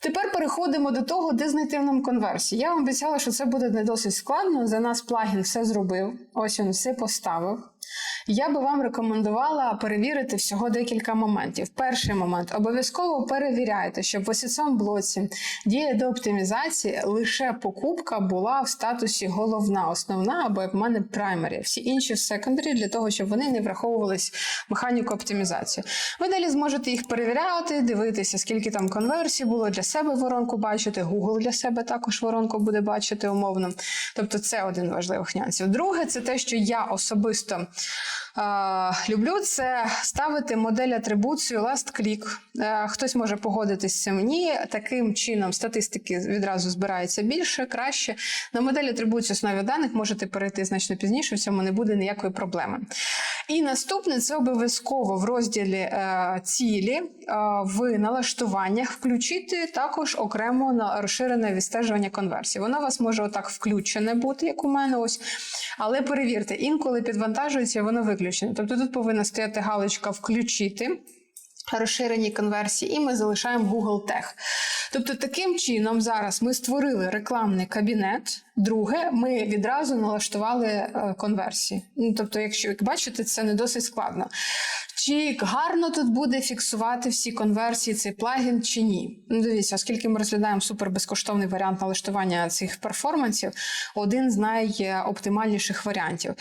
Тепер переходимо до того, де знайти нам конверсії. Я вам обіцяла, що це буде не досить складно. За нас плагін все зробив. Ось він все поставив. Я би вам рекомендувала перевірити всього декілька моментів. Перший момент обов'язково перевіряйте, щоб в ось цьому блоці дія до оптимізації лише покупка була в статусі головна, основна або як в мене primary. Всі інші в secondary, для того, щоб вони не враховувались механіку оптимізації. Ви далі зможете їх перевіряти, дивитися, скільки там конверсій було для себе воронку бачити. Google для себе також воронку буде бачити умовно. Тобто, це один важливих нюансів. Друге, це те, що я особисто. Люблю це ставити модель атрибуцію last click. Е, хтось може погодитись з цим. Ні, таким чином статистики відразу збирається більше, краще. На модель атрибуції основі даних можете перейти значно пізніше, в цьому не буде ніякої проблеми. І наступне це обов'язково в розділі е, цілі е, в налаштуваннях включити також окремо на розширене відстежування конверсії. Воно у вас може отак включене бути, як у мене ось. Але перевірте, інколи підвантажується, воно виключене. Тобто тут повинна стояти галочка включити. Розширені конверсії, і ми залишаємо Google Tech. Тобто, таким чином, зараз ми створили рекламний кабінет. Друге, ми відразу налаштували е, конверсії. Ну, тобто, якщо як бачите, це не досить складно. Чи гарно тут буде фіксувати всі конверсії цей плагін чи ні? Ну, дивіться, оскільки ми розглядаємо супербезкоштовний варіант налаштування цих перформансів, один з найоптимальніших варіантів.